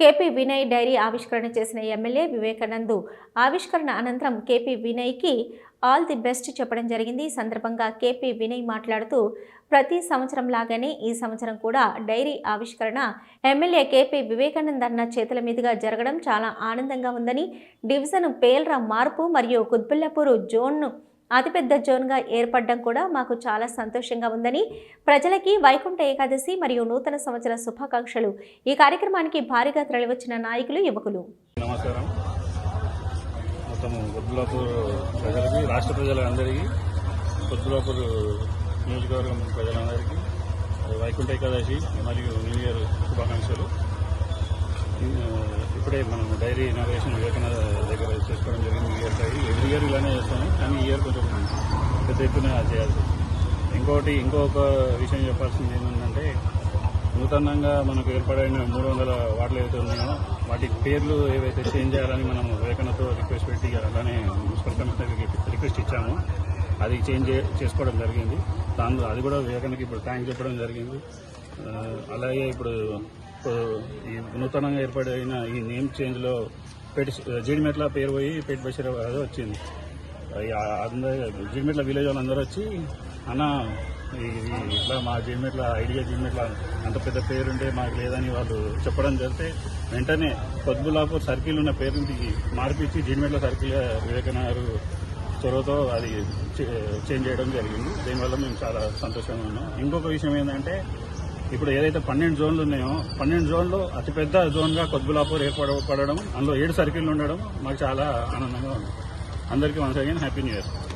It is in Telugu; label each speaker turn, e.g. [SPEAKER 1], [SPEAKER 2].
[SPEAKER 1] కేపీ వినయ్ డైరీ ఆవిష్కరణ చేసిన ఎమ్మెల్యే వివేకానంద్. ఆవిష్కరణ అనంతరం కేపీ వినయ్కి ఆల్ ది బెస్ట్ చెప్పడం జరిగింది. ఈ సందర్భంగా కేపీ వినయ్ మాట్లాడుతూ ప్రతి సంవత్సరం లాగానే ఈ సంవత్సరం కూడా డైరీ ఆవిష్కరణ ఎమ్మెల్యే కేపీ వివేకానంద్ అన్న చేతుల మీదుగా జరగడం చాలా ఆనందంగా ఉందని డివిజన్ పేల్రా మార్పు మరియు కుత్బుల్లాపూర్ జోన్ను అతిపెద్ద జోన్గా ఏర్పడడం కూడా మాకు చాలా సంతోషంగా ఉందని ప్రజలకి వైకుంఠ ఏకాదశి మరియు నూతన సంవత్సర శుభాకాంక్షలు. ఈ కార్యక్రమానికి భారీగా తరలివచ్చిన నాయకులు యువకులు.
[SPEAKER 2] నమస్కారం. ప్రజలకి రాష్ట్ర ప్రజలందరికీ కొద్దులాపూర్ నియోజకవర్గం ప్రజలందరికీ వైకుంఠ ఏకాదశి మరియు న్యూ ఇయర్ శుభాకాంక్షలు. ఇప్పుడే మనం డైరీ ఇనాగ్రేషన్ వివేకానంద దగ్గర చేసుకోవడం జరిగింది new year diary every year ఇలానే చేస్తాను కానీ ఇయర్ కొంచెం పెద్ద ఎత్తున చేయాల్సి వచ్చింది. ఇంకోటి ఇంకొక విషయం చెప్పాల్సింది ఏంటంటే నూతనంగా మనకు ఏర్పడిన మూడు వందల వార్డులు ఏవైతే ఉన్నాయో వాటి పేర్లు ఏవైతే చేంజ్ చేయాలని మనం వివేకనతో రిక్వెస్ట్ పెట్టి అలానే మున్సిపల్ కమిషనర్కి రిక్వెస్ట్ ఇచ్చాము. అది చేంజ్ చేసుకోవడం జరిగింది. దానిలో అది కూడా వివేకానికి ఇప్పుడు థ్యాంక్స్ చెప్పడం జరిగింది. అలాగే ఇప్పుడు ఇప్పుడు ఈ నూతనంగా ఏర్పడిన ఈ నేమ్ చేంజ్లో పెట్టి జీడిమెట్ల పేరు పోయి పెట్ బషీర్ అది వచ్చింది. అందరూ జీడిమెట్ల విలేజ్ వాళ్ళందరూ వచ్చి అన్న ఇట్లా మా జీడిమెట్ల ఐడియా జీడిమెట్ల అంత పెద్ద పేరుంటే మాకు లేదని వాళ్ళు చెప్పడం జరిగితే వెంటనే పొద్దులాపూర్ సర్కిల్ ఉన్న పేరుని మార్పించి జీడిమెట్ల సర్కిల్ వివేకనగర్ చొరవతో అది చే- చేంజ్ చేయడం జరిగింది. దీనివల్ల మేము చాలా సంతోషంగా ఉన్నాం. ఇంకొక విషయం ఏంటంటే ఇప్పుడు ఏదైతే పన్నెండు జోన్లు ఉన్నాయో పన్నెండు జోన్లో అతిపెద్ద జోన్గా కొద్బులాపూర్ ఏర్పడడం అందులో ఏడు సర్కిల్ ఉండడం మాకు చాలా ఆనందంగా ఉంది. అందరికీ once again happy new year.